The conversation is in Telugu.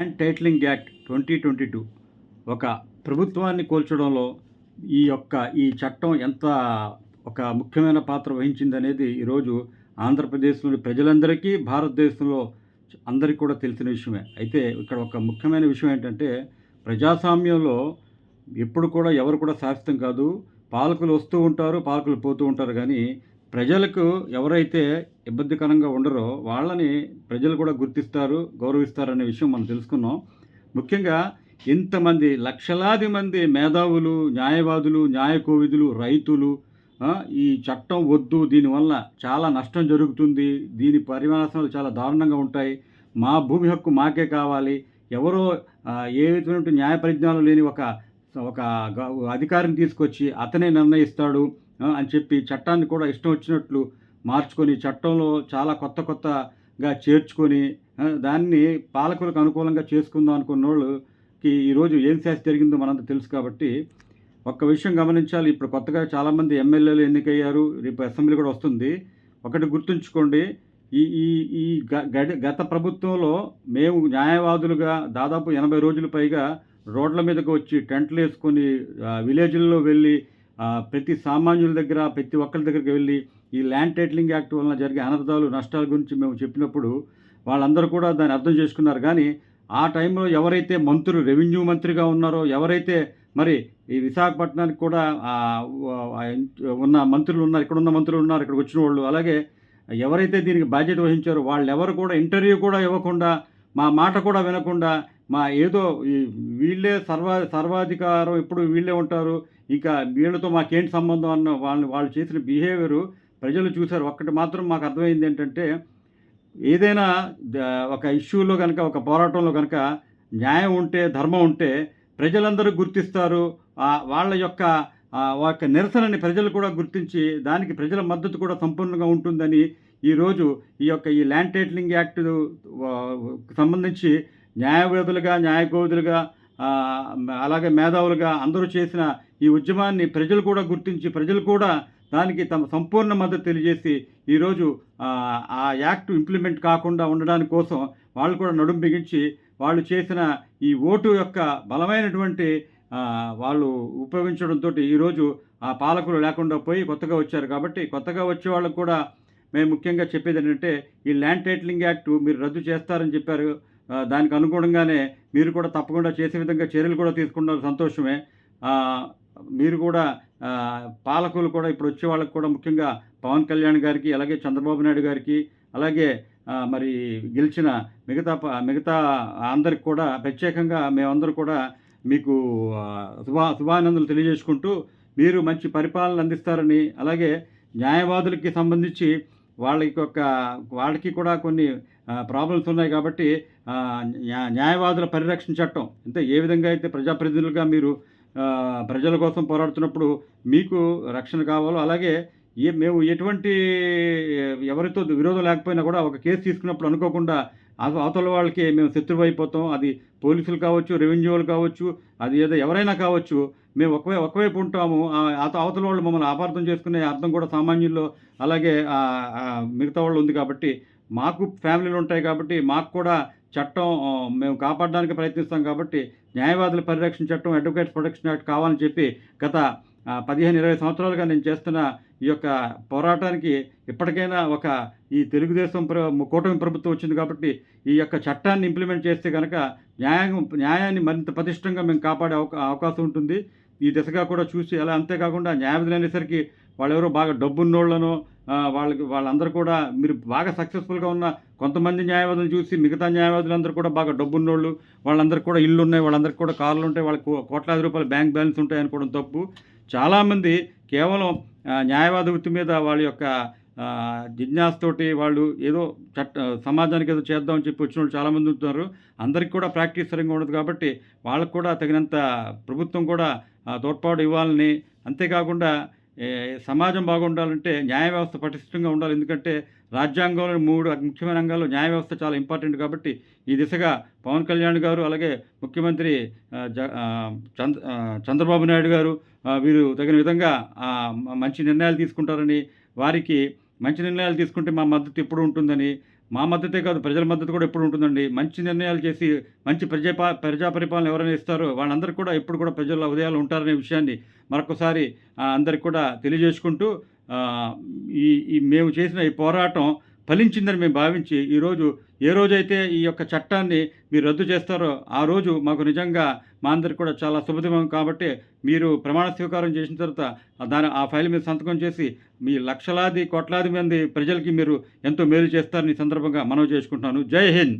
Land titling act twenty twenty two ఒక ప్రభుత్వాన్ని కోల్చడంలో ఈ యొక్క ఈ చట్టం ఎంత ఒక ముఖ్యమైన పాత్ర వహించిందనేది ఈరోజు ఆంధ్రప్రదేశ్లోని ప్రజలందరికీ భారతదేశంలో అందరికీ కూడా తెలిసిన విషయమే. అయితే ఇక్కడ ఒక ముఖ్యమైన విషయం ఏంటంటే ప్రజాస్వామ్యంలో ఎప్పుడు కూడా ఎవరు కూడా శాశ్వతం కాదు. పాలకులు వస్తూ ఉంటారు పాలకులు పోతూ ఉంటారు. కానీ ప్రజలకు ఎవరైతే ఇబ్బందికరంగా ఉండరో వాళ్ళని ప్రజలు కూడా గుర్తిస్తారు గౌరవిస్తారు అనే విషయం మనం తెలుసుకున్నాం. ముఖ్యంగా ఇంతమంది లక్షలాది మంది మేధావులు న్యాయవాదులు న్యాయకోవిదులు రైతులు ఈ చట్టం వద్దు దీనివల్ల చాలా నష్టం జరుగుతుంది దీని పరిమాణాలు చాలా దారుణంగా ఉంటాయి మా భూమి హక్కు మాకే కావాలి ఎవరో ఏ విధమైనటువంటి న్యాయ పరిజ్ఞానం లేని ఒక ఒక అధికారిని తీసుకొచ్చి అతనే నిర్ణయిస్తాడు అని చెప్పి చట్టాన్ని కూడా ఇష్టం వచ్చినట్లు మార్చుకొని చట్టంలో చాలా కొత్త కొత్తగా చేర్చుకొని దాన్ని పాలకులకు అనుకూలంగా చేసుకుందాం అనుకున్న వాళ్ళకి ఈరోజు ఏం శాస్తి జరిగిందో మనంతా తెలుసు కాబట్టి ఒక్క విషయం గమనించాలి. ఇప్పుడు కొత్తగా చాలామంది ఎమ్మెల్యేలు ఎన్నికయ్యారు రేపు అసెంబ్లీ కూడా వస్తుంది. ఒకటి గుర్తుంచుకోండి ఈ ఈ ఈ గ- గత ప్రభుత్వంలో మేము న్యాయవాదులుగా దాదాపు ఎనభై రోజుల పైగా రోడ్ల మీదకి వచ్చి టెంట్లు వేసుకొని విలేజ్లలో విలేజ్ల్లో వెళ్ళి ప్రతి సామాన్యుల దగ్గర ప్రతి ఒక్కరి దగ్గరికి వెళ్ళి ఈ ల్యాండ్ టైటిలింగ్ యాక్ట్ వలన జరిగే అనర్థాలు నష్టాల గురించి మేము చెప్పినప్పుడు వాళ్ళందరూ కూడా దాన్ని అర్థం చేసుకున్నారు. కానీ ఆ టైంలో ఎవరైతే మంత్రులు రెవెన్యూ మంత్రిగా ఉన్నారో ఎవరైతే మరి ఈ విశాఖపట్నానికి కూడా ఉన్న మంత్రులు ఉన్నారు ఇక్కడ ఉన్న మంత్రులు ఉన్నారు ఇక్కడికి వచ్చిన వాళ్ళు అలాగే ఎవరైతే దీనికి బాధ్యత వహించారో వాళ్ళు ఎవరు కూడా ఇంటర్వ్యూ కూడా ఇవ్వకుండా మా మాట కూడా వినకుండా మా ఏదో ఈ వీళ్ళే సర్వ సర్వాధికారం ఎప్పుడు వీళ్ళే ఉంటారు. ఇంకా వీళ్ళతో మాకేం సంబంధం అన్న వాళ్ళు వాళ్ళు చేసిన బిహేవియర్ ప్రజలు చూశారు. ఒక్కటి మాత్రం మాకు అర్థమైంది ఏంటంటే ఏదైనా ఒక ఇష్యూలో కనుక ఒక పోరాటంలో కనుక న్యాయం ఉంటే ధర్మం ఉంటే ప్రజలందరూ గుర్తిస్తారు. వాళ్ళ యొక్క ఆ యొక్క నిరసనని ప్రజలు కూడా గుర్తించి దానికి ప్రజల మద్దతు కూడా సంపూర్ణంగా ఉంటుందని ఈరోజు ఈ యొక్క ఈ ల్యాండ్ టైటిలింగ్ యాక్ట్ సంబంధించి న్యాయవేదులుగా న్యాయకోదులుగా అలాగే మేధావులుగా అందరూ చేసిన ఈ ఉద్యమాన్ని ప్రజలు కూడా గుర్తించి ప్రజలు కూడా దానికి తమ సంపూర్ణ మద్దతు తెలియజేసి ఈరోజు ఆ, యాక్ట్ ఇంప్లిమెంట్ కాకుండా ఉండడానికి కోసం వాళ్ళు కూడా నడుం బిగించి వాళ్ళు చేసిన ఈ ఓటు యొక్క బలమైనటువంటి వాళ్ళు ఉపయోగించడంతో ఈరోజు ఆ పాలకులు లేకుండా పోయి కొత్తగా వచ్చారు కాబట్టి కొత్తగా వచ్చే వాళ్ళకు కూడా మేము ముఖ్యంగా చెప్పేది ఏంటంటే ఈ ల్యాండ్ టైటిలింగ్ యాక్ట్ మీరు రద్దు చేస్తారని చెప్పారు. దానికి అనుగుణంగానే మీరు కూడా తప్పకుండా చేసే విధంగా చర్యలు కూడా తీసుకున్నారు సంతోషమే. మీరు కూడా పాలకులు కూడా ఇప్పుడు వచ్చే వాళ్ళకి కూడా ముఖ్యంగా పవన్ కళ్యాణ్ గారికి అలాగే చంద్రబాబు నాయుడు గారికి అలాగే మరి గెలిచిన మిగతా ప- మిగతా అందరికి కూడా ప్రత్యేకంగా మేమందరూ కూడా మీకు శుభా శుభానందనలు తెలియజేసుకుంటూ మీరు మంచి పరిపాలన అందిస్తారని అలాగే న్యాయవాదులకి సంబంధించి వాళ్ళకి ఒక వాళ్ళకి కూడా కొన్ని ప్రాబ్లమ్స్ ఉన్నాయి కాబట్టి న్యాయవాదుల పరిరక్షణ చట్టం. అంటే ఏ విధంగా అయితే ప్రజాప్రతినిధులుగా మీరు ప్రజల కోసం పోరాడుతున్నప్పుడు మీకు రక్షణ కావాలో అలాగే ఏ మేము ఎటువంటి ఎవరితో విరోధం లేకపోయినా కూడా ఒక కేసు తీసుకున్నప్పుడు అనుకోకుండా అవతల వాళ్ళకి మేము శత్రువు అయిపోతాం. అది పోలీసులు కావచ్చు రెవెన్యూ వాళ్ళు కావచ్చు అది ఏదో ఎవరైనా కావచ్చు మేము ఒకవై ఒకవైపు ఉంటాము. ఆ అత- అవతల వాళ్ళు మమ్మల్ని అపార్థం చేసుకునే అర్థం కూడా సామాన్యుల్లో అలాగే మిగతా వాళ్ళు ఉంది కాబట్టి మాకు ఫ్యామిలీలు ఉంటాయి కాబట్టి మాకు కూడా చట్టం మేము కాపాడడానికి ప్రయత్నిస్తాం కాబట్టి న్యాయవాదుల పరిరక్షణ చట్టం అడ్వకేట్స్ ప్రొటెక్షన్ యాక్ట్ కావాలని చెప్పి గత పదిహేను ఇరవై సంవత్సరాలుగా నేను చేస్తున్న ఈ యొక్క పోరాటానికి ఇప్పటికైనా ఒక ఈ తెలుగుదేశం ప్ర కూటమి ప్రభుత్వం వచ్చింది కాబట్టి ఈ యొక్క చట్టాన్ని ఇంప్లిమెంట్ చేస్తే కనుక న్యాయం న్యాయాన్ని మరింత పటిష్టంగా మేము కాపాడే అవకా అవకాశం ఉంటుంది. ఈ దిశగా కూడా చూసి అలా అంతేకాకుండా న్యాయవాదులు అనేసరికి వాళ్ళెవరో బాగా డబ్బున్నోళ్ళను వాళ్ళకి వాళ్ళందరూ కూడా మీరు బాగా సక్సెస్ఫుల్గా ఉన్న కొంతమంది న్యాయవాదులను చూసి మిగతా న్యాయవాదులందరూ కూడా బాగా డబ్బున్నోళ్ళు వాళ్ళందరికీ కూడా ఇల్లు ఉన్నాయి వాళ్ళందరికీ కూడా కార్లు ఉంటాయి వాళ్ళకి కోట్లాది రూపాయల బ్యాంక్ బ్యాలెన్స్ ఉంటాయి అనుకోవడం తప్పు. చాలామంది కేవలం న్యాయవాది న్యాయవాద వృత్తి మీద వాళ్ళ యొక్క జిజ్ఞాసతోటి వాళ్ళు ఏదో చట్ట సమాజానికి ఏదో చేద్దామని చెప్పి వచ్చిన వాళ్ళు చాలామంది ఉంటున్నారు అందరికీ కూడా ప్రాక్టీస్ సరిగ్గా ఉండదు కాబట్టి వాళ్ళకు కూడా తగినంత ప్రభుత్వం కూడా తోడ్పాటు ఇవ్వాలని అంతేకాకుండా సమాజం బాగుండాలంటే న్యాయ వ్యవస్థ పటిష్టంగా ఉండాలి. ఎందుకంటే రాజ్యాంగంలో మూడు ముఖ్యమైన రంగాల్లో న్యాయ వ్యవస్థ చాలా ఇంపార్టెంట్ కాబట్టి ఈ దిశగా పవన్ కళ్యాణ్ గారు అలాగే ముఖ్యమంత్రి జ- చంద్ర చంద్రబాబు నాయుడు గారు వీరు తగిన విధంగా మంచి నిర్ణయాలు తీసుకుంటారని వారికి మంచి నిర్ణయాలు తీసుకుంటే మా మద్దతు ఎప్పుడు ఉంటుందని మా మద్దతే కాదు ప్రజల మద్దతు కూడా ఎప్పుడు ఉంటుందండి. మంచి నిర్ణయాలు చేసి మంచి ప్రజా ప్రజా పరిపాలన ఎవరైనా ఇస్తారో వాళ్ళందరూ కూడా ఎప్పుడు కూడా ప్రజల ఉదయాలు ఉంటారనే విషయాన్ని మరొకసారి అందరికి కూడా తెలియజేసుకుంటూ ఈ మేము చేసిన ఈ పోరాటం ఫలించిందని మేము భావించి ఈరోజు ఏ రోజైతే ఈ యొక్క చట్టాన్ని మీరు రద్దు చేస్తారో ఆ రోజు మాకు నిజంగా మా అందరికి కూడా చాలా శుభదినం కాబట్టి మీరు ప్రమాణ స్వీకారం చేసిన తర్వాత దాని ఆ ఫైల్ మీద సంతకం చేసి మీ లక్షలాది కోట్లాది మంది ప్రజలకి మీరు ఎంతో మేలు చేస్తారని సందర్భంగా మనవి చేసుకుంటున్నాను. జై హింద్!